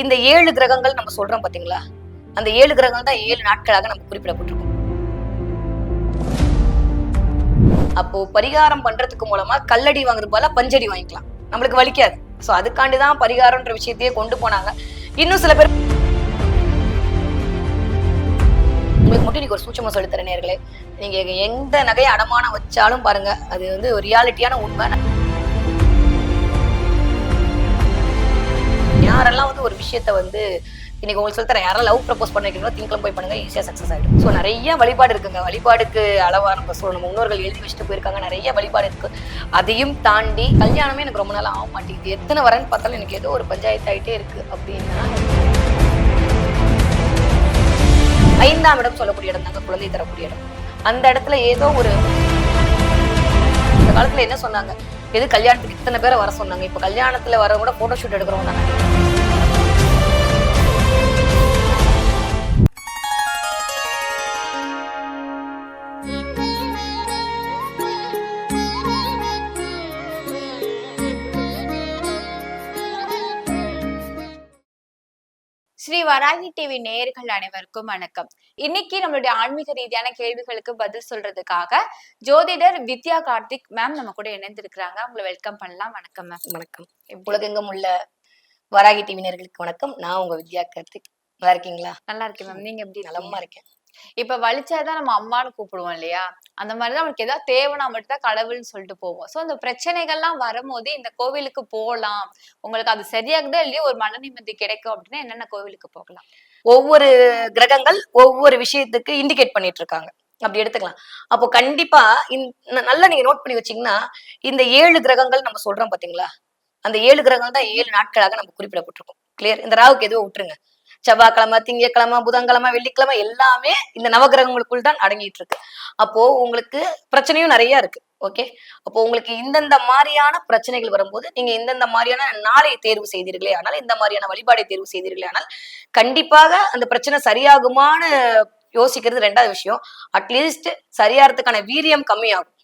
இந்த ஏழு கிரகங்கள் நம்ம சொல்றோம் பாத்தீங்களா? அந்த ஏழு கிரகங்கள் தான் ஏழு நாட்களாக நம்ம குறிப்பிடப்பட்டிருக்கோம். அப்போ பரிகாரம் பண்றதுக்கு மூலமா கல்லடி வாங்குறது போல பஞ்சடி வாங்கிக்கலாம். நம்மளுக்கு வலிக்காது. சோ அதுக்காண்டி தான் பரிகாரம்ன்ற விஷயத்தையே கொண்டு போனாங்க. இன்னும் சில பேர் உங்களுக்கு மட்டும் நீங்க ஒரு சூட்சமா சொல்லித்தர நேர்களே. நீங்க எந்த நகையை அடமானம் வச்சாலும் பாருங்க அது வந்து ஒரு ரியாலிட்டியான உண்மை. யாரெல்லாம் வந்து ஒரு விஷயத்த வந்து இன்னைக்கு உங்களுக்கு சொல்லித்தரேன் யாரெல்லாம் லவ் ப்ரப்போஸ் பண்ணிருக்கீங்களோ திங்கெல்லாம் போய் பண்ணுங்க ஈஸியா சக்சஸ் ஆயிடும். ஸோ நிறைய வழிபாடு இருக்குங்க. வழிபாடுக்கு அளவா நம்ம சொல்லணும். முன்னோர்கள் எழுதி வச்சுட்டு போயிருக்காங்க. நிறைய வழிபாடு இருக்கு. அதையும் தாண்டி கல்யாணமே எனக்கு ரொம்ப நாள் ஆக மாட்டேங்குது. எத்தனை வரேன்னு பார்த்தாலும் எனக்கு ஏதோ ஒரு பஞ்சாயத்து ஆயிட்டே இருக்கு அப்படின்னா ஐந்தாம் இடம் சொல்லக்கூடிய இடம் தாங்க. குழந்தை தரக்கூடிய இடம். அந்த இடத்துல ஏதோ ஒரு இந்த காலத்துல என்ன சொன்னாங்க? எது கல்யாணத்துக்கு இத்தனை பேரை வர சொன்னாங்க. இப்ப கல்யாணத்துல வரவங்க கூட போட்டோ ஷூட் எடுக்கிறவங்க தானே. வராகி டிவி நேயர்கள் அனைவருக்கும் வணக்கம். இன்னைக்கு நம்மளுடைய ஆன்மீக ரீதியான கேள்விகளுக்கு பதில் சொல்றதுக்காக ஜோதிடர் வித்யா கார்த்திக் மேம் நம்ம கூட இணைந்திருக்கிறாங்க. உங்களை வெல்கம் பண்ணலாம். வணக்கம் மேம் வணக்கம். உலகெங்கும் உள்ள வராகி டிவினர்களுக்கு வணக்கம். நான் உங்க வித்யா கார்த்திக். நல்லா இருக்கீங்களா? நல்லா இருக்கேன் மேம் நீங்க எப்படி நலமா இருக்கேன். இப்ப வலிச்சாதான் நம்ம அம்மான்னு கூப்பிடுவோம் இல்லையா? அந்த மாதிரிதான் அவனுக்கு ஏதாவது தேவைன்னா மட்டும்தான் கடவுள்னு சொல்லிட்டு போவோம். சோ அந்த பிரச்சனைகள்லாம் வரும்போது இந்த கோவிலுக்கு போகலாம். உங்களுக்கு அது சரியாகுதோ இல்லையோ ஒரு மன நிம்மதி கிடைக்கும் அப்படின்னா என்னென்ன கோவிலுக்கு போகலாம்? ஒவ்வொரு கிரகங்கள் ஒவ்வொரு விஷயத்துக்கு இண்டிகேட் பண்ணிட்டு இருக்காங்க. அப்படி எடுத்துக்கலாம். அப்போ கண்டிப்பா இந்த நல்லா நீங்க நோட் பண்ணி வச்சீங்கன்னா இந்த ஏழு கிரகங்கள் நம்ம சொல்றோம் பாத்தீங்களா? அந்த ஏழு கிரகங்கள் தான் ஏழு நாட்களாக நம்ம குறிப்பிடப்பட்டிருக்கோம். கிளியர் இந்த ராவுக்கு எதுவும் விட்டுருங்க. செவ்வாய்க்கிழமை திங்கக்கிழமை புதன்கிழமை வெள்ளிக்கிழமை எல்லாமே இந்த நவகிரகங்களுக்குள் தான் அடங்கிட்டு இருக்கு அப்போ உங்களுக்கு பிரச்சனையும் நிறைய இருக்கு. ஓகே அப்போ உங்களுக்கு இந்தந்த மாதிரியான பிரச்சனைகள் வரும்போது நீங்க இந்தந்த மாதிரியான நாளை தேர்வு செய்தீர்களே ஆனால் இந்த மாதிரியான வழிபாடை தேர்வு செய்தீர்களே ஆனால் கண்டிப்பாக அந்த பிரச்சனை சரியாகுமான்னு யோசிக்கிறது ரெண்டாவது விஷயம். அட்லீஸ்ட் சரியாகிறதுக்கான வீரியம் கம்மியாகும்.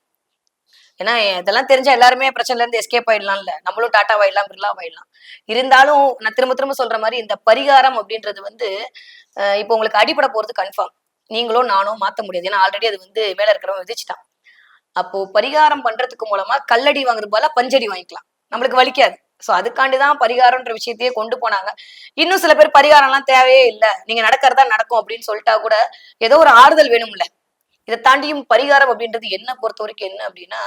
ஏன்னா இதெல்லாம் தெரிஞ்சா எல்லாருமே பிரச்சனைல இருந்து எஸ்கேப் ஆயிடலாம்ல. நம்மளும் டாட்டா வாயிடலாம் பிர்லா வாயிடலாம். இருந்தாலும் நான் திரும்ப திரும்ப சொல்ற மாதிரி இந்த பரிகாரம் அப்படின்றது வந்து இப்போ உங்களுக்கு அடிபட போறது கன்ஃபார்ம் நீங்களும் நானும் மாத்த முடியாது. ஏன்னா ஆல்ரெடி அது வந்து மேல இருக்கிறவங்க விதிச்சுட்டான். அப்போ பரிகாரம் பண்றதுக்கு மூலமா கல்லடி வாங்குறது போல பஞ்சடி வாங்கிக்கலாம். நம்மளுக்கு வலிக்காது. சோ அதுக்காண்டி தான் பரிகாரம்ன்ற விஷயத்தையே கொண்டு போனாங்க. இன்னும் சில பேர் பரிகாரம்லாம் தேவையே இல்லை. நீங்க நடக்கிறதா நடக்கும் அப்படின்னு சொல்லிட்டா கூட ஏதோ ஒரு ஆறுதல் வேணும்ல. இதை தாண்டியும் பரிகாரம் அப்படின்றது என்ன பொறுத்த வரைக்கும் என்ன அப்படின்னா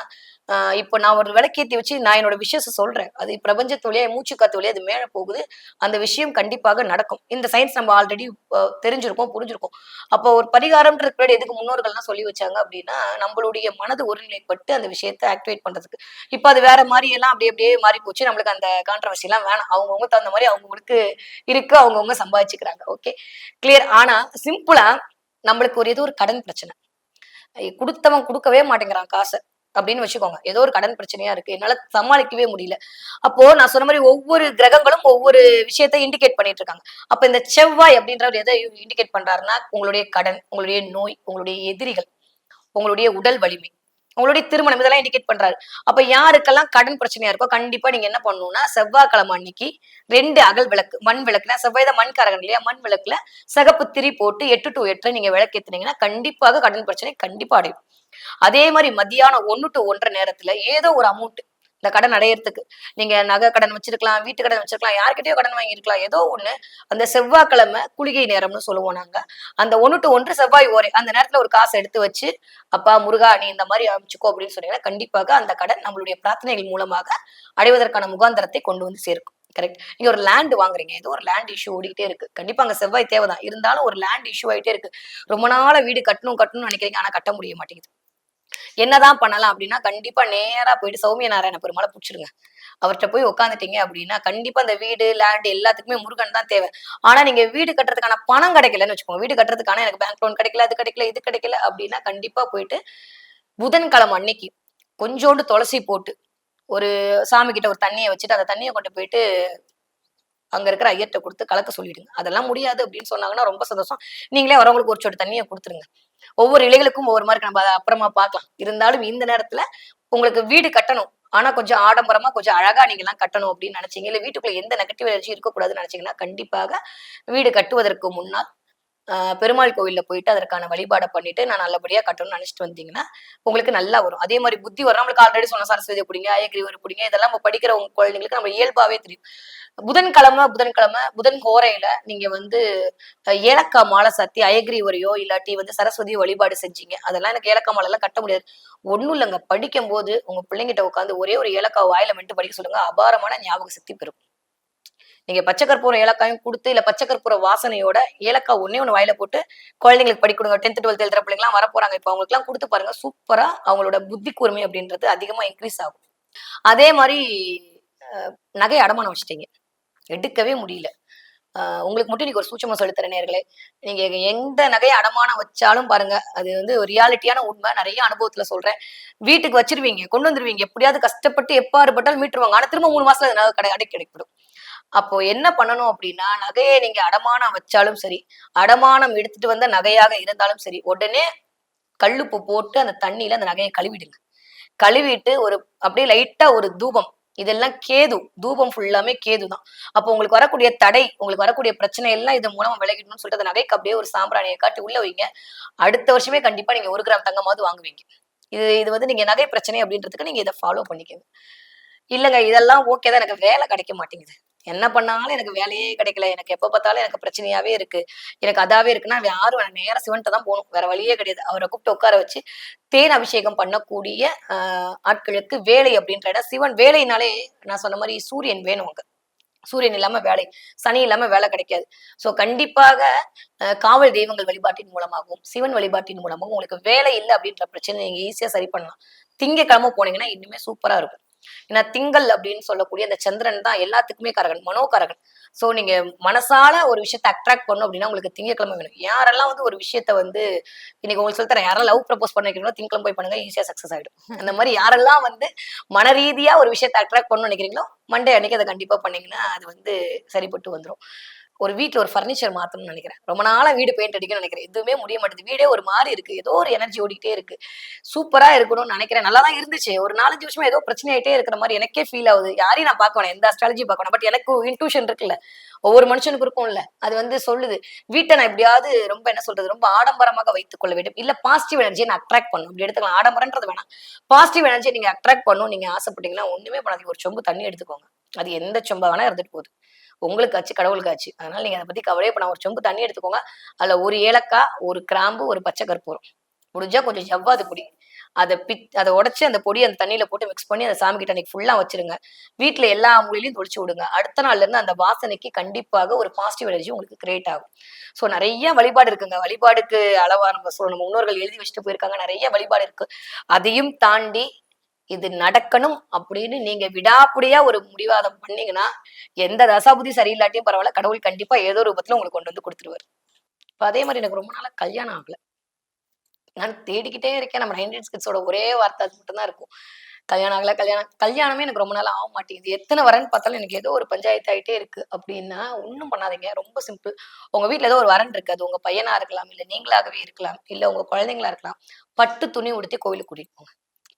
இப்போ நான் ஒரு விளக்கேத்தி வச்சு நான் என்னோட விஷயத்தை சொல்றேன். அது பிரபஞ்சத்தொழியா மூச்சு காத்தொழியா அது மேலே போகுது. அந்த விஷயம் கண்டிப்பாக நடக்கும். இந்த சயின்ஸ் நம்ம ஆல்ரெடி தெரிஞ்சிருக்கோம் புரிஞ்சிருக்கோம். அப்போ ஒரு பரிகாரம்ன்றது பின்னாடி எதுக்கு முன்னோர்கள்லாம் சொல்லி வச்சாங்க அப்படின்னா நம்மளுடைய மனது ஒருநிலைப்பட்டு அந்த விஷயத்தை ஆக்டிவேட் பண்றதுக்கு. இப்போ அது வேற மாதிரி எல்லாம் அப்படியே அப்படியே மாறி போச்சு நம்மளுக்கு அந்த கான்ட்ரவர்சி எல்லாம் வேணாம். அவங்கவுங்க தகுந்த மாதிரி அவங்களுக்கு இருக்கு அவங்கவுங்க சம்பாதிச்சுக்கிறாங்க. ஓகே கிளியர் ஆனா சிம்பிளா நம்மளுக்கு ஒரு ஏதோ ஒரு கடன் பிரச்சனை. கொடுத்தவன் கொடுக்கவே மாட்டேங்கிறான் காசை. அப்படின்னு வச்சுக்கோங்க. ஏதோ ஒரு கடன் பிரச்சனையா இருக்கு. என்னால சமாளிக்கவே முடியல. அப்போ நான் சொன்ன மாதிரி ஒவ்வொரு கிரகங்களும் ஒவ்வொரு விஷயத்த இண்டிகேட் பண்ணிட்டு இருக்காங்க. அப்ப இந்த செவ்வாய் அப்படின்றவர் எதை இண்டிகேட் பண்றாருன்னா உங்களுடைய கடன் உங்களுடைய நோய் உங்களுடைய எதிரிகள் உங்களுடைய உடல் வலிமை. உங்களுடைய திருமணம் இதெல்லாம் இண்டிகேட் பண்றாரு. அப்ப யாருக்கெல்லாம் கடன் பிரச்சனையா இருக்கோ கண்டிப்பா நீங்க என்ன பண்ணணும்னா செவ்வாய்க்கிழமை அன்னைக்கு ரெண்டு அகல் விளக்கு மண் விளக்குனா செவ்வாய் தான் மண் கரகன் இல்லையா? மண் விளக்குல சிகப்பு திரி போட்டு எட்டு டு எட்டு நீங்க விளக்கு ஏத்துனீங்கன்னா கண்டிப்பாக கடன் பிரச்சனை கண்டிப்பா அடையும். அதே மாதிரி மத்தியானம் ஒன்னு டு ஒன்றரை நேரத்துல ஏதோ ஒரு அமௌண்ட் இந்த கடன் அடையறதுக்கு. நீங்க நகை கடன் வச்சிருக்கலாம் வீட்டு கடன் வச்சிருக்கலாம் யார்கிட்டயோ கடன் வாங்கியிருக்கலாம். ஏதோ ஒண்ணு அந்த செவ்வாய்க்கிழமை குளிகை நேரம்னு சொல்லுவோம் நாங்க. அந்த ஒன்று டு ஒன்று செவ்வாய் ஓரே அந்த நேரத்துல ஒரு காசை எடுத்து வச்சு அப்பா முருகா நீ இந்த மாதிரி அமைச்சுக்கோ அப்படின்னு சொன்னீங்கன்னா கண்டிப்பாக அந்த கடன் நம்மளுடைய பிரார்த்தனைகள் மூலமாக அடைவதற்கான முகாந்திரத்தை கொண்டு வந்து சேர்க்கும். கரெக்ட் நீங்க ஒரு லேண்ட் வாங்குறீங்க. ஏதோ ஒரு லேண்ட் இஷ்யூ ஓடிக்கிட்டே இருக்கு. கண்டிப்பா அங்க செவ்வாய் தேவைதான். இருந்தாலும் ஒரு லேண்ட் இஷ்யூ ஆயிட்டே இருக்கு. ரொம்ப நாள வீடு கட்டணும் கட்டணும்னு நினைக்கிறீங்க ஆனா கட்ட முடிய மாட்டேங்குது. என்னதான் பண்ணலாம் அப்படின்னா கண்டிப்பா நேரா போயிட்டு சௌமிய நாராயண பெருமாளை பிடிச்சிருங்க. அவர்கிட்ட போய் உட்காந்துட்டீங்க அப்படின்னா கண்டிப்பா அந்த வீடு லேண்ட் எல்லாத்துக்குமே முருகன் தான் தேவை. ஆனா நீங்க வீடு கட்டுறதுக்கான பணம் கிடைக்கலன்னு வச்சுக்கோங்க. வீடு கட்டுறதுக்கான எனக்கு பேங்க் லோன் கிடைக்கல அது கிடைக்கல இது கிடைக்கல அப்படின்னா கண்டிப்பா போயிட்டு புதன்கிழமை அன்னைக்கு கொஞ்சோண்டு துளசி போட்டு ஒரு சாமி கிட்ட ஒரு தண்ணியை வச்சுட்டு அந்த தண்ணியை கொண்டு போயிட்டு அங்க இருக்கிற ஐயர்கிட்ட கொடுத்து கலக்க சொல்லிடுங்க. அதெல்லாம் முடியாது அப்படின்னு சொன்னாங்கன்னா ரொம்ப சந்தோஷம். நீங்களே வரவங்களுக்கு ஒரு சொட்டு தண்ணியை கொடுத்துருங்க. ஒவ்வொரு இலைகளுக்கும் ஒவ்வொரு மாதிரி நம்ம அதை அப்புறமா பார்க்கலாம். இருந்தாலும் இந்த நேரத்துல உங்களுக்கு வீடு கட்டணும். ஆனா கொஞ்சம் ஆடம்பரமா கொஞ்சம் அழகா நீங்க எல்லாம் கட்டணும் அப்படின்னு நினைச்சீங்க. இல்ல வீட்டுக்குள்ள எந்த நெகட்டிவ் எனர்ஜி இருக்கக்கூடாதுன்னு நினைச்சீங்கன்னா கண்டிப்பாக வீடு கட்டுவதற்கு முன்னால் பெருமாள் கோவிலில் போயிட்டு அதற்கான வழிபாடை பண்ணிட்டு நான் நல்லபடியாக கட்டணும்னு நினைச்சிட்டு வந்தீங்கன்னா உங்களுக்கு நல்லா வரும். அதே மாதிரி புத்தி வரும். நம்மளுக்கு ஆல்ரெடி சொன்ன சரஸ்வதி பிடிங்க அயக்கிரிவர் பிடிங்க இதெல்லாம் நம்ம படிக்கிற உங்க குழந்தைங்களுக்கு நம்ம இயல்பாவே தெரியும். புதன்கிழமை புதன்கிழமை புதன் கோரையில நீங்க வந்து ஏலக்காய் மாலை சத்தி அயகிரிவரையோ இல்லாட்டி வந்து சரஸ்வதியோ வழிபாடு செஞ்சீங்க. அதெல்லாம் எனக்கு ஏலக்காய் மாலை எல்லாம் கட்ட முடியாது. ஒன்றும் இல்லைங்க. படிக்கும் போது உங்க பிள்ளைங்கிட்ட உட்காந்து ஒரே ஒரு ஏலக்காய் வாயில மட்டும் படிக்க சொல்லுங்க. அபாரமான ஞாபக சக்தி பெறும். நீங்க பச்சை கற்பூரம் ஏலக்காயும் கொடுத்து இல்ல பச்சை கற்பூர வாசனையோட ஏலக்காய் ஒன்னே ஒன்று வாயில போட்டு குழந்தைங்களுக்கு படி கொடுங்க. டென்த் டுவெல்த் எழுதுற பிள்ளைங்கலாம் வர போறாங்க. இப்போ அவங்களுக்கு எல்லாம் கொடுத்து பாருங்க. சூப்பரா அவங்களோட புத்தி கூர்மை அப்படின்றது அதிகமா இன்க்ரீஸ் ஆகும். அதே மாதிரி நகை அடமானம் வச்சுட்டீங்க. எடுக்கவே முடியல. உங்களுக்கு மட்டும் நீங்க ஒரு சூட்சமா சொல்லித்தர நேர்களே நீங்க எந்த நகையை அடமானம் வச்சாலும் பாருங்க. அது வந்து ஒரு ரியாலிட்டியான உண்மை. நிறைய அனுபவத்துல சொல்றேன். வீட்டுக்கு வச்சிருவீங்க கொண்டு வந்துருவீங்க. எப்படியாவது கஷ்டப்பட்டு எப்பாறுபட்டாலும் மீட்டுருவாங்க. ஆனா திரும்ப மூணு மாசத்துல அது நகை கடை கிடைக்கப்படும் அப்போ என்ன பண்ணணும் அப்படின்னா நகையை நீங்க அடமானம் வச்சாலும் சரி அடமானம் எடுத்துட்டு வந்த நகையாக இருந்தாலும் சரி உடனே கல்லுப்பு போட்டு அந்த தண்ணியில அந்த நகையை கழுவிடுங்க. கழுவிட்டு ஒரு அப்படியே லைட்டா ஒரு தூபம் இதெல்லாம் கேது தூபம் ஃபுல்லாமே கேது தான். அப்போ உங்களுக்கு வரக்கூடிய தடை உங்களுக்கு வரக்கூடிய பிரச்சனை எல்லாம் இது மூலமா விலகிடணும்னு சொல்லிட்டு அந்த நகைக்கு அப்படியே ஒரு சாம்பிராணியை காட்டி உள்ள வைங்க. அடுத்த வருஷமே கண்டிப்பா நீங்க ஒரு கிராம் தங்கமாவது வாங்குவீங்க. இது இது வந்து நீங்க நகை பிரச்சனை அப்படின்றதுக்கு நீங்க இதை ஃபாலோ பண்ணிக்கங்க. இல்லைங்க இதெல்லாம் ஓகே தான். எனக்கு வேலை கிடைக்க மாட்டேங்குது. என்ன பண்ணாலும் எனக்கு வேலையே கிடைக்கல. எனக்கு எப்ப பார்த்தாலும் எனக்கு பிரச்சனையாவே இருக்கு. எனக்கு அதாவே இருக்குன்னா யாரும் நேரம் நேரா சிவன்ட்ட தான் போகணும். வேற வழியே கிடையாது. அவரை கூப்பிட்டு உட்கார வச்சு தேன் அபிஷேகம் பண்ணக்கூடிய ஆஹ், ஆட்களுக்கு வேலை அப்படின்ற இடம். சிவன் வேலைனாலே நான் சொன்ன மாதிரி சூரியன் வேணும் அங்க. சூரியன் இல்லாம வேலை. சனி இல்லாம வேலை கிடைக்காது. சோ கண்டிப்பாக காவல் தெய்வங்கள் வழிபாட்டின் மூலமாகவும் சிவன் வழிபாட்டின் மூலமாகவும் உங்களுக்கு வேலை இல்லை அப்படின்ற பிரச்சனை நீங்க ஈஸியா சரி பண்ணலாம். திங்கக்கிழமை போனீங்கன்னா இன்னுமே சூப்பரா இருக்கும். ஏன்னா திங்கள் அப்படின்னு சொல்லக்கூடிய அந்த சந்திரன் தான் எல்லாத்துக்குமே கரகன் மனோகரகன். சோ நீங்க மனசால ஒரு விஷயத்த அட்ராக்ட் பண்ணும் அப்படின்னா உங்களுக்கு திங்கக்கிழமை வேணும். யாரெல்லாம் வந்து ஒரு விஷயத்த வந்து இன்னைக்கு உங்களுக்கு சொல்லித்தரேன் யாரெல்லாம் லவ் ப்ரப்போஸ் பண்ண வைக்கிறீங்களோ திங்கக்கிழமை போய் பண்ணுங்க ஈஸியா சக்சஸ் ஆகிடும் அந்த மாதிரி யாரெல்லாம் வந்து மன ரீதியா ஒரு விஷயத்த அட்ராக்ட் பண்ணணும்னு நினைக்கிறீங்களோ மண்டே அன்னைக்கு அதை கண்டிப்பா பண்ணீங்கன்னா அது வந்து சரிப்பட்டு வந்துரும். ஒரு வீட்டில் ஒரு ஃபர்னிச்சர் மாற்றணும்னு நினைக்கிறேன். ரொம்ப நாளாக வீடு பெயிண்ட் அடிக்கணும்னு நினைக்கிறேன். எதுவுமே முடிய மாட்டேது வீடே ஒரு மாதிரி இருக்கு. ஏதோ ஒரு எனர்ஜி ஓடிக்கிட்டே இருக்கு. சூப்பரா இருக்கணும்னு நினைக்கிறேன். நல்லா தான் இருந்துச்சு. ஒரு நாலஞ்சு வருஷமா ஏதோ பிரச்சனை ஆகிட்டே இருக்கிற மாதிரி எனக்கே ஃபீல் ஆகுது. யாரையும் நான் பார்க்க வேணாம். எந்த அஸ்ட்ராலஜி பார்க்க பட் எனக்கு இன்ட்யூஷன் இருக்குல்ல. ஒவ்வொரு மனுஷனுக்கு இருக்கும்ல. அது வந்து சொல்லுது. வீட்டை நான் எப்படியாவது ரொம்ப என்ன சொல்றது? ரொம்ப ஆடம்பரமாக வைத்துக் கொள்ள வேண்டும். இல்ல பாசிட்டிவ் எனர்ஜியை நான் அட்ராக்ட் பண்ணும் அப்படி எடுத்துக்கலாம். ஆடம்பரன்றது வேணாம். பாசிட்டிவ் எனர்ஜியை நீங்க அட்ராக்ட் பண்ணும் நீங்க ஆசைப்பட்டீங்கன்னா ஒண்ணுமே பண்ணாதீங்க. ஒரு சொம்பு தண்ணி எடுத்துக்கோங்க. அது எந்த சொம்பா வேணா இருந்துட்டு போகுது. உங்களுக்கு ஆச்சு கடவுளுக்கு ஆச்சு அதனால நீங்க அதை பத்தி கவலையே பண்ண ஒரு சொம்பு தண்ணி எடுத்துக்கோங்க. அதுல ஒரு ஏலக்காய் ஒரு கிராம்பு ஒரு பச்சை கற்பூரம். முடிஞ்சா கொஞ்சம் ஜவ்வாது பொடி. அதை பித் அதை உடச்சி அந்த பொடியை அந்த தண்ணியில போட்டு மிக்ஸ் பண்ணி அந்த சாமி கிட்ட அன்னைக்கு ஃபுல்லா வச்சிருங்க. வீட்டுல எல்லா மூலையிலையும் தொளிச்சு விடுங்க. அடுத்த நாள்ல இருந்து அந்த வாசனைக்கு கண்டிப்பாக ஒரு பாசிட்டிவ் எனர்ஜி உங்களுக்கு கிரியேட் ஆகும். ஸோ நிறைய வழிபாடு இருக்குங்க. வழிபாடுக்கு அளவா நம்ம சொல்லணும். முன்னோர்கள் எழுதி வச்சுட்டு போயிருக்காங்க. நிறைய வழிபாடு இருக்கு. அதையும் தாண்டி இது நடக்கணும் அப்படின்னு நீங்க விடாப்புடியா ஒரு முடிவாதம் பண்ணீங்கன்னா எந்த தசாபுதி சரியில்லாட்டியும் பரவாயில்ல கடவுள் கண்டிப்பா ஏதோ ரூபத்துல உங்களுக்கு கொண்டு வந்து கொடுத்துருவாரு. இப்ப அதே மாதிரி எனக்கு ரொம்ப நாளா கல்யாணம் ஆகல. நான் தேடிக்கிட்டே இருக்கேன். நம்ம ஹைண்ட்ரட் கிட்ஸோட ஒரே வார்த்தை அது மட்டும்தான் இருக்கும். கல்யாணம் ஆகல கல்யாணம் கல்யாணமே எனக்கு ரொம்ப நாள் ஆக மாட்டேங்குது எத்தனை வரன்னு பார்த்தாலும் எனக்கு ஏதோ ஒரு பஞ்சாயத்து ஆயிட்டே இருக்கு. அப்படின்னா ஒன்றும் பண்ணாதீங்க. ரொம்ப சிம்பிள் உங்க வீட்டில் ஏதோ ஒரு வரன் இருக்கு. அது உங்க பையனா இருக்கலாம் இல்ல நீங்களாகவே இருக்கலாம் இல்ல உங்க குழந்தைங்களா இருக்கலாம். பட்டு துணி உடுத்தி கோவிலுக்கு கூட்டிட்டு போங்க.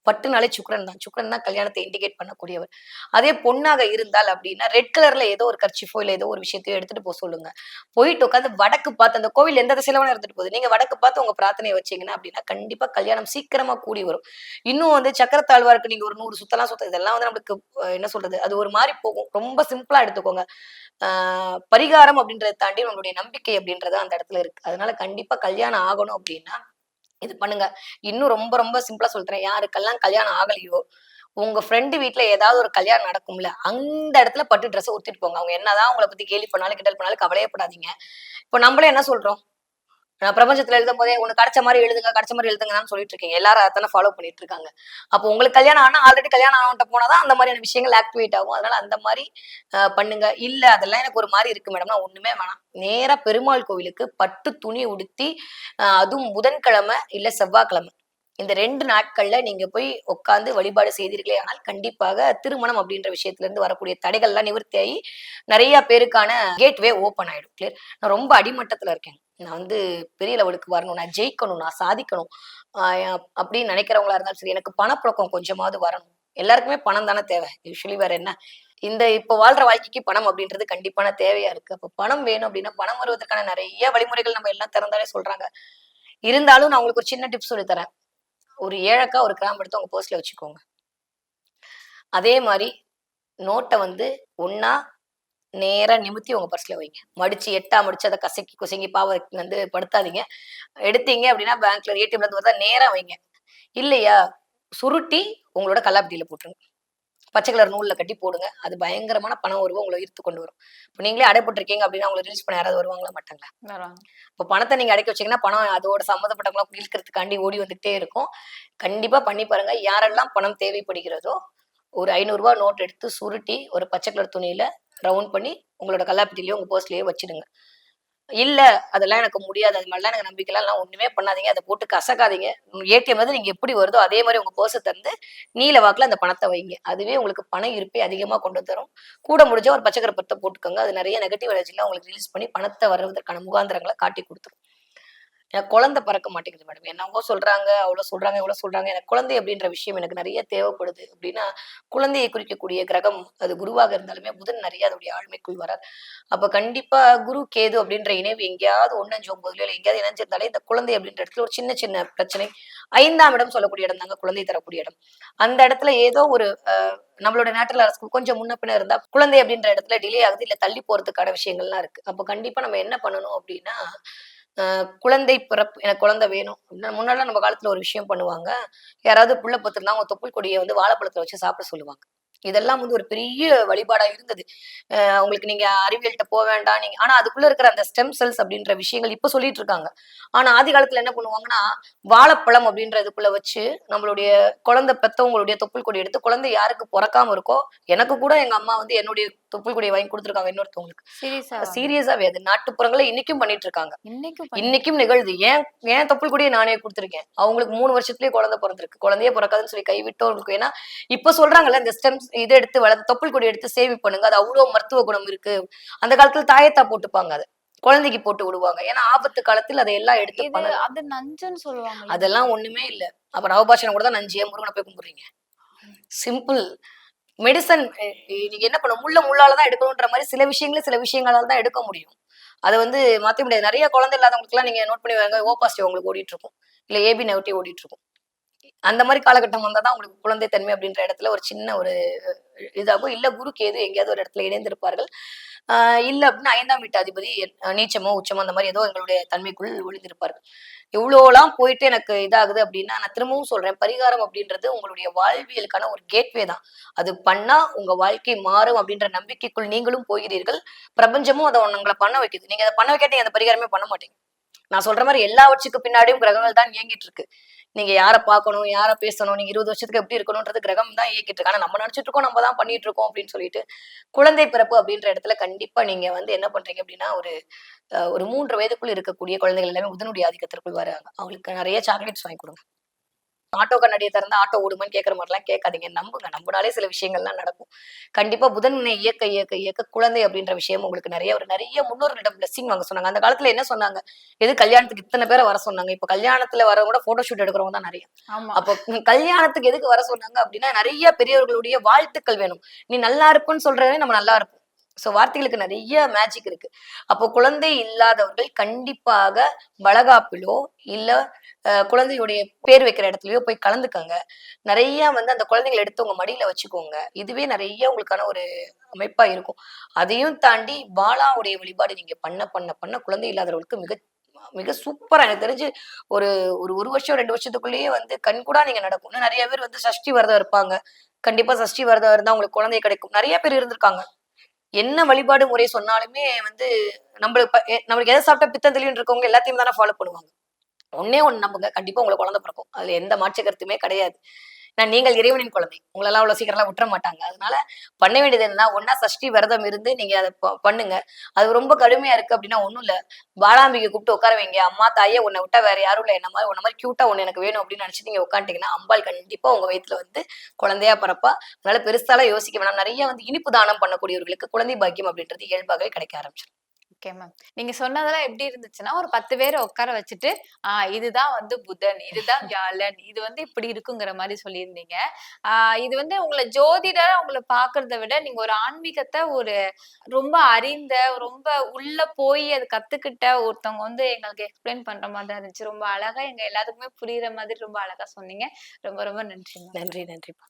பட்டுனாலே சுக்ரன் தான். சுக்ரன் தான் கல்யாணத்தை இண்டிகேட் பண்ணக்கூடியவர். அதே பொண்ணாக இருந்தால் அப்படின்னா ரெட் கலர்ல ஏதோ ஒரு கர்ச்சிஃபோ இல்ல ஏதோ ஒரு விஷயத்தையோ எடுத்துட்டு போக சொல்லுங்க. போயிட்டு உட்காந்து வடக்கு பார்த்து அந்த கோவில் எந்த திசையில வேணா இருந்துட்டு போகுது. நீங்க வடக்கு பார்த்து உங்க பிரார்த்தனையை வச்சீங்கன்னா அப்படின்னா கண்டிப்பா கல்யாணம் சீக்கிரமா கூடி வரும். இன்னும் வந்து சக்கரத்தாழ்வாருக்கு நீங்க ஒரு நூறு சுத்தலாம் சுத்த இதெல்லாம் வந்து நம்மளுக்கு என்ன சொல்றது? அது ஒரு மாதிரி போகும். ரொம்ப சிம்பிளா எடுத்துக்கோங்க. ஆஹ் பரிகாரம் அப்படின்றத தாண்டி நம்மளுடைய நம்பிக்கை அப்படின்றது அந்த இடத்துல இருக்கு. அதனால கண்டிப்பா கல்யாணம் ஆகணும் அப்படின்னா இது பண்ணுங்க. இன்னும் ரொம்ப ரொம்ப சிம்பிளா சொல்றேன். யாருக்கெல்லாம் கல்யாணம் ஆகலையோ உங்க ஃப்ரெண்டு வீட்ல ஏதாவது ஒரு கல்யாணம் நடக்கும்ல அந்த இடத்துல பட்டு ட்ரெஸ் உடுத்திட்டு போங்க. அவங்க என்னதான் உங்களை பத்தி கேலி பண்ணாலும் கிண்டல் பண்ணாலும் கவலையப்படாதீங்க இப்போ நம்மளே என்ன சொல்றோம்? நான் பிரபஞ்சத்துல எழுதும் போதே உனக்கு கிடைச்ச மாதிரி எழுதுங்க கிடைச்ச மாதிரி எழுதுங்கன்னு சொல்லிட்டு இருக்கீங்க எல்லாரும் அதானே ஃபாலோ பண்ணிட்டு இருக்காங்க அப்போ உங்களுக்கு கல்யாணம் ஆனா ஆல்ரெடி கல்யாணம் ஆனவன்ட்ட போனாதான் அந்த மாதிரியான விஷயங்கள் ஆக்டிவேட் ஆகும். அதனால அந்த மாதிரி பண்ணுங்க. இல்ல அதெல்லாம் எனக்கு ஒரு மாதிரி இருக்கு மேடம்னா ஒண்ணுமே வேணாம். நேரா பெருமாள் கோவிலுக்கு பட்டு துணி உடுத்தி அதுவும் புதன்கிழமை இல்ல செவ்வாய்க்கிழமை. இந்த ரெண்டு நாட்கள்ல நீங்க போய் உட்காந்து வழிபாடு செய்தீர்களே ஆனால் கண்டிப்பாக திருமணம் அப்படின்ற விஷயத்துல இருந்து வரக்கூடிய தடைகள்லாம் நிவர்த்தி ஆகி நிறைய பேருக்கான கேட்வே ஓப்பன் ஆயிடும். கிளியர் நான் ரொம்ப அடிமட்டத்துல இருக்கேன் நான் வந்து பெரிய லெவலுக்கு வரணும். நான் ஜெயிக்கணும். நான் சாதிக்கணும். அப்படின்னு நினைக்கிறவங்களா இருந்தாலும் சரி எனக்கு பணப்புழக்கம் கொஞ்சமாவது வரணும். எல்லாருக்குமே பணம் தானே தேவை. யூஸ்வலி வேற என்ன? இந்த இப்போ வாழ்ற வாழ்க்கைக்கு பணம் அப்படின்றது கண்டிப்பான தேவையா இருக்கு. அப்போ பணம் வேணும் அப்படின்னா பணம் வருவதற்கான நிறைய வழிமுறைகள் நம்ம எல்லாம் திறந்தாலே சொல்றாங்க. இருந்தாலும் நான் உங்களுக்கு ஒரு சின்ன டிப்ஸ் சொல்லி தரேன். ஒரு ஏழக்கா ஒரு கிராம் எடுத்து உங்க பர்ஸ்ல வச்சுக்கோங்க. அதே மாதிரி நோட்டை வந்து ஒன்னா நேரா நிமித்தி உங்க பர்ஸ்ல வைங்க. மடிச்சு எட்டா மடிச்சு அதை கசக்கி குசங்கி பாவ வந்து படுத்தாதீங்க. எடுத்தீங்க அப்படின்னா பேங்க்ல ஏடிஎம்ல இருந்து வந்தா நேரா வைங்க. இல்லையா? சுருட்டி உங்களோட கல்லாப்பட்டியில போட்டுருங்க. பச்சை கலர் நூல்ல கட்டி போடுங்க. அது பயங்கரமான பணம் வருவோம் உங்களை ஈர்த்து கொண்டு வரும். இப்போ நீங்களே அடைப்பட்டிருக்கீங்க அப்படின்னா உங்களை ரிலீஸ் பண்ண யாராவது வருவாங்களா மாட்டாங்களா? இப்போ பணத்தை நீங்க அடைக்க வச்சீங்கன்னா பணம் அதோட சம்மந்தப்பட்டவங்களா இழுக்கிறதுக்காண்டி ஓடி வந்துகிட்டே இருக்கும். கண்டிப்பா பண்ணி பாருங்க. யாரெல்லாம் பணம் தேவைப்படுகிறதோ ஒரு ஐநூறுரூவா நோட் எடுத்து சுருட்டி ஒரு பச்சை கலர் துணியில ரவுண்ட் பண்ணி உங்களோட கல்லாப்பட்டிலையோ உங்கள் போஸ்ட்லேயோ வச்சுடுங்க. இல்லை அதெல்லாம் எனக்கு முடியாது. அது மாதிரிலாம் எனக்கு நம்பிக்கைலாம் நான் ஒன்றுமே பண்ணாதீங்க. அதை போட்டு கசக்காதீங்க. ஏடிஎம் வந்து நீங்கள் எப்படி வருதோ அதே மாதிரி உங்கள் போஸை தந்து நீல வாக்கில் அந்த பணத்தை வைங்க. அதுவே உங்களுக்கு பண இருப்பை அதிகமாக கொண்டு தரும். கூட முடிஞ்ச ஒரு பச்சைக்கரை பத்தை போட்டுக்கோங்க. அது நிறைய நெகட்டிவ் எனர்ஜிலாம் உங்களுக்கு ரிலீஸ் பண்ணி பணத்தை வர்றதற்கான முகாந்திரங்களை காட்டி கொடுத்துரும். எனக்கு குழந்தை பறக்க மாட்டேங்குது மேடம் என்னவோ சொல்றாங்க அவ்வளோ சொல்றாங்க இவ்வளோ சொல்றாங்க. எனக்கு குழந்தை அப்படின்ற விஷயம் எனக்கு நிறைய தேவைப்படுது அப்படின்னா குழந்தையை குறிக்கக்கூடிய கிரகம் அது குருவாக இருந்தாலுமே புதன் நிறைய அதோடைய ஆழ்மைக்குள் வரார். அப்ப கண்டிப்பா குரு கேது அப்படின்ற இணைவு எங்கேயாவது ஒன்னஞ்சு ஒன்பதுல இல்லை எங்கேயாவது இணைஞ்சிருந்தாலே இந்த குழந்தை அப்படின்ற இடத்துல ஒரு சின்ன சின்ன பிரச்சனை ஐந்தாம் இடம் சொல்லக்கூடிய இடம் தாங்க குழந்தை தரக்கூடிய இடம். அந்த இடத்துல ஏதோ ஒரு நம்மளோட நேட்டல் அரசு கொஞ்சம் முன்ன பின்ன இருந்தா குழந்தை அப்படின்ற இடத்துல டிலே ஆகுது இல்ல தள்ளி போறதுக்கான விஷயங்கள்லாம் இருக்கு. அப்போ கண்டிப்பா நம்ம என்ன பண்ணணும் அப்படின்னா குழந்தை பிறப்பு எனக்கு குழந்தை வேணும். அப்படின்னா முன்னாடி நம்ம காலத்துல ஒரு விஷயம் பண்ணுவாங்க. யாராவது புள்ள பத்திருந்தா அவங்க தொப்புள் கொடியை வந்து வாழைப்பழத்துல வச்சு சாப்பிட சொல்லுவாங்க. இதெல்லாம் வந்து ஒரு பெரிய வழிபாடா இருந்தது. ஆஹ் உங்களுக்கு நீங்க அறிவியல்கிட்ட போக வேண்டாம். நீங்க ஆனா அதுக்குள்ள இருக்கிற அந்த ஸ்டெம் செல்ஸ் அப்படின்ற விஷயங்கள் இப்ப சொல்லிட்டு இருக்காங்க. ஆனா ஆதி காலத்துல என்ன பண்ணுவாங்கன்னா வாழைப்பழம் அப்படின்றதுக்குள்ள வச்சு நம்மளுடைய குழந்தை பெத்தவங்களுடைய தொப்புள் கொடி எடுத்து குழந்தை யாருக்கு பிறக்காம இருக்கோ எனக்கு கூட எங்க அம்மா வந்து என்னுடைய தொப்புள் கொடியை வாங்கி கொடுத்துருக்காங்க இன்னொருத்தவங்களுக்கு. சீரியஸா சீரியஸாவே அது நாட்டுப்புறங்களை இன்னைக்கும் பண்ணிட்டு இருக்காங்க இன்னைக்கும் இன்னைக்கும் நிகழ்து. ஏன் ஏன் தொப்புள் கொடியை நானே கொடுத்துருக்கேன்? அவங்களுக்கு மூணு வருஷத்துலயே குழந்தை பிறந்திருக்கு. குழந்தையே பிறக்காதுன்னு சொல்லி கைவிட்டோம் ஏன்னா இப்ப சொல்றாங்கல்ல இந்த ஸ்டெம்ஸ் இதை எடுத்து வளர்த்து தொப்புள் கொடி எடுத்து சேவி பண்ணுங்க அது அவ்வளவு மருத்துவ குணம் இருக்கு. அந்த காலத்துல தாயத்தா போட்டுப்பாங்க அதை. குழந்தைக்கு போட்டு விடுவாங்க. ஏன்னா ஆபத்து காலத்தில் அதை எல்லாம் எடுத்து அது நஞ்சுன்னு சொல்லுவாங்க. அதெல்லாம் ஒண்ணுமே இல்ல. அப்ப நவபாஷணம் கூட தான் நஞ்சியே முருகனை போய் கும்பிடுறீங்க. சிம்பிள் மெடிசன் நீங்க என்ன பண்ண முள்ள முள்ளால தான் எடுக்கணுன்ற மாதிரி சில விஷயங்களை சில விஷயங்களால தான் எடுக்க முடியும். அதை வந்து மாத்த முடியாது. நிறைய குழந்தை இல்லாதவங்களுக்கு எல்லாம் நீங்க நோட் பண்ணி வாங்க. ஓ பாசிட்டிவ் உங்களுக்கு ஓடிட்டு இருக்கும். இல்ல ஏபி நெகட்டிவ் ஓடிட்டு இருக்கும். அந்த மாதிரி காலகட்டம் வந்தால் தான் உங்களுக்கு குழந்தை தன்மை அப்படின்ற இடத்துல ஒரு சின்ன ஒரு இதாகும். இல்ல குரு கேது எங்கேயாவது ஒரு இடத்துல இணைந்திருப்பார்கள். இல்லை இல்ல அப்படின்னா ஐந்தாம் வீட்டாதிபதி நீச்சமோ உச்சமோ அந்த மாதிரி ஏதோ எங்களுடைய தன்மைக்குள் ஒளிந்திருப்பார்கள். இவ்வளோலாம் போயிட்டு எனக்கு இதாகுது அப்படின்னா நான் திரும்பவும் சொல்றேன் பரிகாரம் அப்படின்றது உங்களுடைய வாழ்வியலுக்கான ஒரு கேட்வே தான். அது பண்ணா உங்க வாழ்க்கை மாறும் அப்படின்ற நம்பிக்கைக்குள் நீங்களும் போகிறீர்கள். பிரபஞ்சமும் அதை உங்களை பண்ண வைக்குது. நீங்க அதை பண்ண வைக்காட்டி அந்த பரிகாரமே பண்ண மாட்டீங்க. நான் சொல்ற மாதிரி எல்லாவற்றுக்கு பின்னாடியும் கிரகங்கள் தான் இயங்கிட்டு இருக்கு. நீங்க யாரை பார்க்கணும் யாரை பேசணும் நீங்க இருபது வருஷத்துக்கு எப்படி இருக்கணும்ன்றது கிரகம் தான் இயக்கிட்டு இருக்கு. ஆனா நம்ம நினைச்சிட்டு இருக்கோம் நம்ம தான் பண்ணிட்டு இருக்கோம் அப்படின்னு சொல்லிட்டு குழந்தை பிறப்பு அப்படின்ற இடத்துல கண்டிப்பா நீங்க வந்து என்ன பண்றீங்க அப்படின்னா ஒரு ஒரு மூன்று வயதுக்குள்ள இருக்கக்கூடிய குழந்தைகள் எல்லாமே புதனுடைய ஆதிக்கத்திற்குள் வராங்க அவங்களுக்கு நிறைய சாக்லேட்ஸ் வாங்கி கொடுங்க. ஆட்டோ கண்ணாடியை திறந்தா ஆட்டோ ஓடுமான்னு கேட்கற மாதிரிலாம் கேட்காதீங்க. நம்புங்க. நம்பினாலே சில விஷயங்கள்லாம் நடக்கும். கண்டிப்பா புதனை இயக்க இயக்க இயக்க குழந்தை அப்படின்ற விஷயம் உங்களுக்கு நிறைய ஒரு நிறைய முன்னோர்களிடம் பிளஸிங் வாங்க சொன்னாங்க. அந்த காலத்துல என்ன சொன்னாங்க? எது கல்யாணத்துக்கு இத்தனை பேரை வர சொன்னாங்க? இப்ப கல்யாணத்துல வரவங்க கூட போட்டோ ஷூட் எடுக்கிறவங்க தான் நிறைய. அப்போ கல்யாணத்துக்கு எதுக்கு வர சொன்னாங்க அப்படின்னா நிறைய பெரியவர்களுடைய வாழ்த்துக்கள் வேணும். நீ நல்லா இருப்புன்னு சொல்றதே நம்ம நல்லா இருப்போம். சோ வார்த்தைகளுக்கு நிறைய மேஜிக் இருக்கு. அப்போ குழந்தை இல்லாதவர்கள் கண்டிப்பாக வளகாப்பிலோ இல்ல குழந்தையுடைய பேர் வைக்கிற இடத்துலயோ போய் கலந்துக்கங்க. நிறைய வந்து அந்த குழந்தைங்களை எடுத்து உங்க மடியில வச்சுக்கோங்க. இதுவே நிறைய உங்களுக்கான ஒரு அமைப்பா இருக்கும். அதையும் தாண்டி பாலாவுடைய வழிபாடு நீங்க பண்ண பண்ண பண்ண குழந்தை இல்லாதவர்களுக்கு மிக மிக சூப்பரா எனக்கு தெரிஞ்சு ஒரு ஒரு ஒரு வருஷம் ரெண்டு வருஷத்துக்குள்ளேயே வந்து கண்கூடா நீங்க நடக்கும். இன்னும் நிறைய பேர் வந்து சஷ்டி விரதம் இருப்பாங்க. கண்டிப்பா சஷ்டி விரதம் இருந்தா உங்களுக்கு குழந்தை கிடைக்கும். நிறைய பேர் இருந்திருக்காங்க. என்ன வழிபாடு முறை சொன்னாலுமே வந்து நம்மளுக்கு நம்மளுக்கு எதை சாப்பிட்டா பித்தம் தெளிவுன்னு இருக்கவங்க எல்லாத்தையும் தானே ஃபாலோ பண்ணுவாங்க. ஒன்னே ஒன்று நம்புங்க. கண்டிப்பா உங்களுக்கு குழந்தை பிறக்கும். அதுல எந்த மாற்று கருத்துமே கிடையாது. நான் நீங்கள் இறைவனின் குழந்தை. உங்களெல்லாம் அவ்வளோ சீக்கிரம்லாம் விட்டுற மாட்டாங்க. அதனால பண்ண வேண்டியது என்னன்னா ஒன்னா சஷ்டி விரதம் இருந்து நீங்க அதை பண்ணுங்க. அது ரொம்ப கடுமையா இருக்கு அப்படின்னா ஒன்றும் இல்லை. பாலாம்பிகை கூப்பிட்டு உட்கார வைங்க. அம்மா தாயே உன்னை விட்டா வேற யாரும் இல்லை. என்ன மாதிரி உன்ன மாதிரி கியூட்டா ஒன்று எனக்கு வேணும் அப்படின்னு நினச்சி நீங்க உட்காந்துட்டீங்கன்னா அம்பாள் கண்டிப்பா உங்க வயிற்றுல வந்து குழந்தையா பிறப்பா. அதனால பெருசாலாம் யோசிக்க வேணாம். நிறைய வந்து இனிப்பு தானம் பண்ணக்கூடியவர்களுக்கு குழந்தை பாக்கியம் அப்படின்றது இயல்பாகவே கிடைக்க ஆரம்பிச்சிடும் ஓகே மேம் நீங்க சொன்னதெல்லாம் எப்படி இருந்துச்சுன்னா ஒரு பத்து பேரை உட்கார வச்சுட்டு ஆஹ் இதுதான் வந்து புதன் இதுதான் வியாழன் இது வந்து இப்படி இருக்குங்கிற மாதிரி சொல்லியிருந்தீங்க. ஆஹ் இது வந்து உங்களை ஜோதிடரா உங்களை பாக்குறத விட நீங்க ஒரு ஆன்மீகத்தை ஒரு ரொம்ப அறிந்த ரொம்ப உள்ள போய் அது கத்துக்கிட்ட ஒருத்தவங்க வந்து எங்களுக்கு எக்ஸ்பிளைன் பண்ற மாதிரி தான் இருந்துச்சு. ரொம்ப அழகா எங்க எல்லாத்துக்குமே புரியுற மாதிரி ரொம்ப அழகா சொன்னீங்க. ரொம்ப ரொம்ப நன்றி நன்றி நன்றிப்பா